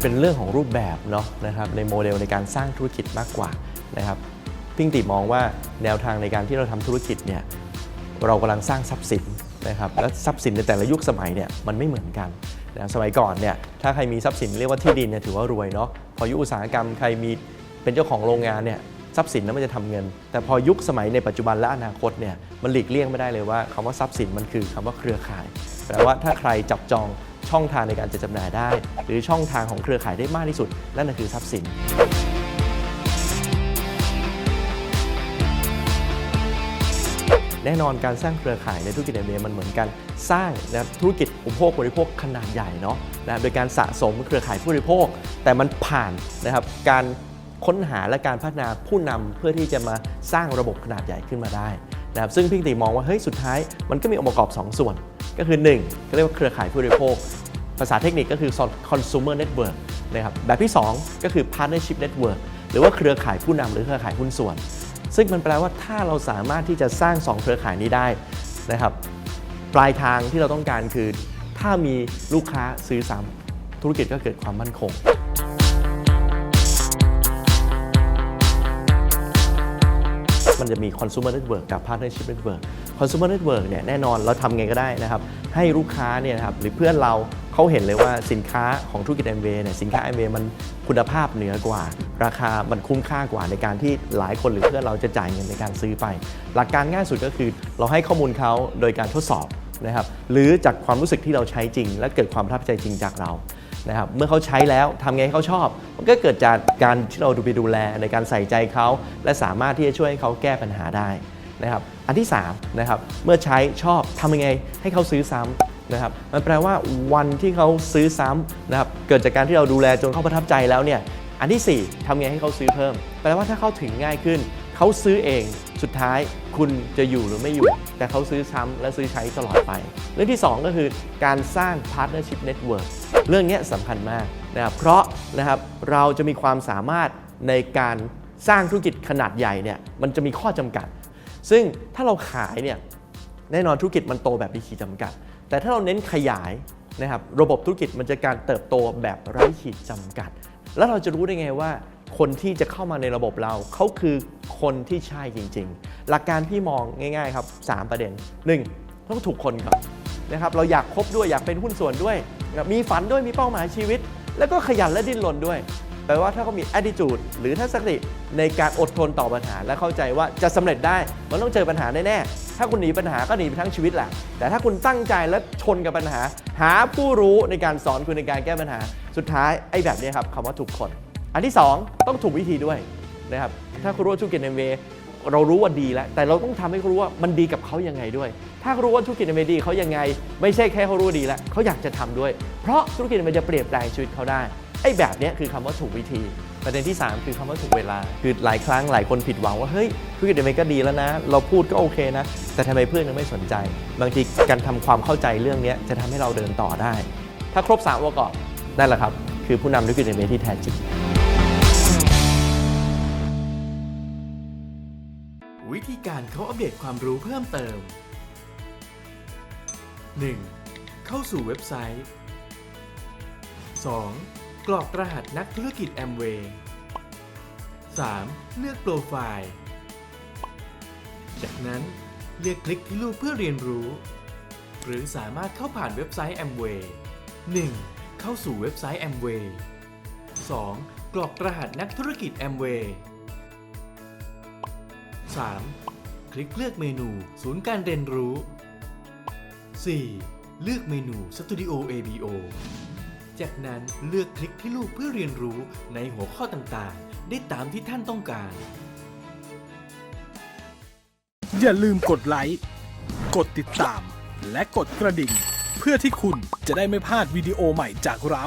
มันเป็นเรื่องของรูปแบบเนาะนะครับในโมเดลในการสร้างธุรกิจมากกว่านะครับพิงติมองว่าแนวทางในการที่เราทำธุรกิจเนี่ยเรากำลังสร้างทรัพย์สินนะครับและทรัพย์สินในแต่ละยุคสมัยเนี่ยมันไม่เหมือนกันนะสมัยก่อนเนี่ยถ้าใครมีทรัพย์สินเรียกว่าที่ดินเนี่ยถือว่ารวยเนาะพอยุคอุตสาหกรรมใครมีเป็นเจ้าของโรงงานเนี่ยทรัพย์สินนั้นมันจะทำเงิน แต่พอยุคสมัยในปัจจุบันและอนาคตเนี่ยมันหลีกเลี่ยงไม่ได้เลยว่าคำว่าทรัพย์สินมันคือคำว่าเครือข่ายแปลว่าถ้าใครจับจอง ช่องทางในการจะจำหน่ายได้ หรือช่องทางของเครือข่ายได้มากที่สุด นั่นคือทรัพย์สินแน่นอนการสร้างเครือข่ายในธุรกิจเอ็มเมันเหมือนกันสร้างนะธุรกิจอุปโภคบริโภคขนาดใหญ่เนาะนะโดยการสะสมเครือข่ายผู้บริโภค แต่มันผ่านนะครับการค้นหาและการพัฒนาผู้นำเพื่อที่จะมาสร้างระบบขนาดใหญ่ขึ้นมาได้นะครับซึ่งพี่ติมองว่าเฮ้ยสุดท้ายมันก็มีองค์ประกอบ 2 ส่วน ก็คือ1ก็เรียกว่าเครือข่ายผู้บริโภค ภาษาเทคนิคก็คือ consumer network นะครับแบบที่ 2 ก็คือ partnership network หรือว่าเครือข่ายผู้นำหรือเครือข่ายหุ้นส่วน ซึ่งมันแปลว่าถ้าเราสามารถที่จะสร้าง 2 เครือข่ายนี้ได้นะครับปลายทางที่เราต้องการคือ ถ้ามีลูกค้าซื้อซ้ำธุรกิจก็เกิดความมั่นคงมันจะมี consumer network กับ partnership network consumer network เนี่ยแน่นอนเราทำไงก็ได้นะครับ ให้ลูกค้าเนี่ยนะครับหรือเพื่อนเรา เขาเห็นเลยว่าสินค้าของธุรกิจ m อ a เนี่ยสินค้า m อ a มันคุณภาพเหนือกว่า ราคามันคุ้มค่ากว่าในการที่หลายคนหรือเพื่อนเราจะจ่ายเงินในการซื้อไป หลักการง่ายสุดก็คือเราให้ข้อมูลเขาโดยการทดสอบนะครับหรือจากความรู้สึกที่เราใช้จริง และเกิดความประทับใจจริงจากเรานะครับเมื่อเขาใช้แล้วทำไงให้เขาชอบ มันก็เกิดจากการที่เราดูไปดูแลในการใส่ใจเขา และสามารถที่จะช่วยให้เขาแก้ปัญหาได้นะครับอันที่3นะครับเมื่อใช้ชอบทำยังไงให้เขาซื้อซ้ำ นะครับมันแปลว่าวันที่เขาซื้อซ้ำนะครับเกิดจากการที่เราดูแลจนเขาประทับใจแล้วเนี่ยอันทีสี่4ทำไงให้เขาซื้อเพิ่ม แปลว่าถ้าเขาถึงง่ายขึ้น เขาซื้อเองสุดท้ายคุณจะอยู่หรือไม่อยู่ แต่เขาซื้อซ้ำและซื้อใช้ตลอดไป เรื่องที่ 2 ก็คือการสร้าง partnership network เรื่องนี้สำคัญมากนะครับเพราะนะครับเราจะมีความสามารถในการสร้างธุรกิจขนาดใหญ่เนี่ยมันจะมีข้อจำกัด ซึ่งถ้าเราขายเนี่ยแน่นอนธุรกิจมันโตแบบมีขีดจำกัด แต่ถ้าเราเน้นขยายนะครับระบบธุรกิจมันจะการเติบโตแบบไร้ขีดจำกัด แล้วเราจะรู้ได้ไงว่าคนที่จะเข้ามาในระบบเราเขาคือคนที่ใช่จริง ๆ หลักการพี่มองง่าย ๆ ครับ 3 ประเด็น 1. ต้องถูกคนครับนะครับเราอยากคบด้วยอยากเป็นหุ้นส่วนด้วย มีฝันด้วยมีเป้าหมายชีวิต แล้วก็ขยันและดิ้นรนด้วย ปลว่าถ้าเขามี attitude หรือทัศนคติในการอดทนต่อปัญหา และเข้าใจว่าจะสำเร็จได้ มันต้องเจอปัญหาแน่ๆ ถ้าคุณหนีปัญหาก็หนีไปทั้งชีวิตแหละ แต่ถ้าคุณตั้งใจและชนกับปัญหา หาผู้รู้ในการสอนคุณในการแก้ปัญหา สุดท้ายไอ้แบบนี้ครับคำว่าถูกคน อันที่ 2 ต้องถูกวิธีด้วยนะครับถ้าคุณรู้ว่าธุรกิจในเวเรารู้ว่าดีแล้ว แต่เราต้องทำให้เขารู้ว่ามันดีกับเขายังไงด้วย ถ้าเขารู้ว่าธุรกิจในเวดีเขายังไง ไม่ใช่แค่เขารู้ดีแล้วเขาอยากจะทำด้วย เพราะธุรกิจมันจะเปลี่ยนแปลงชีวิตเขาได้ ไอ้แบบเนี้ยคือคำว่าถูกวิธี ประเด็นที่ 3 คือคำว่าถูกเวลา คือหลายครั้งหลายคนผิดหวังว่า เฮ้ยธุรกิจในเวก็ดีแล้วนะ เราพูดก็โอเคนะ แต่ทำไมเพื่อนยังไม่สนใจ บางทีการทำความเข้าใจเรื่องนี้จะทำให้เราเดินต่อได้ ถ้าครบ3องค์ประกอบนั่นแหละครับ คือผู้นำธุรกิจในเวที่แท้จริงวิธีการเขาอัปเดตความรู้เพิ่มเติม 1. เข้าสู่เว็บไซต์ 2. กรอกรหัสนักธุรกิจแอมเวย์ 3. เลือกโปรไฟล์ จากนั้นเลือกคลิกที่รูปเพื่อเรียนรู้ หรือสามารถเข้าผ่านเว็บไซต์ Amway 1. เข้าสู่เว็บไซต์ Amway 2. กรอกรหัสนักธุรกิจ Amway 3. คลิกเลือกเมนูศูนย์การเรียนรู้ 4. เลือกเมนู Studio ABO จากนั้นเลือกคลิกที่รูปเพื่อเรียนรู้ในหัวข้อต่างๆ ได้ตามที่ท่านต้องการ อย่าลืมกดไลค์ กดติดตาม และกดกระดิ่ง เพื่อที่คุณจะได้ไม่พลาดวิดีโอใหม่จากเรา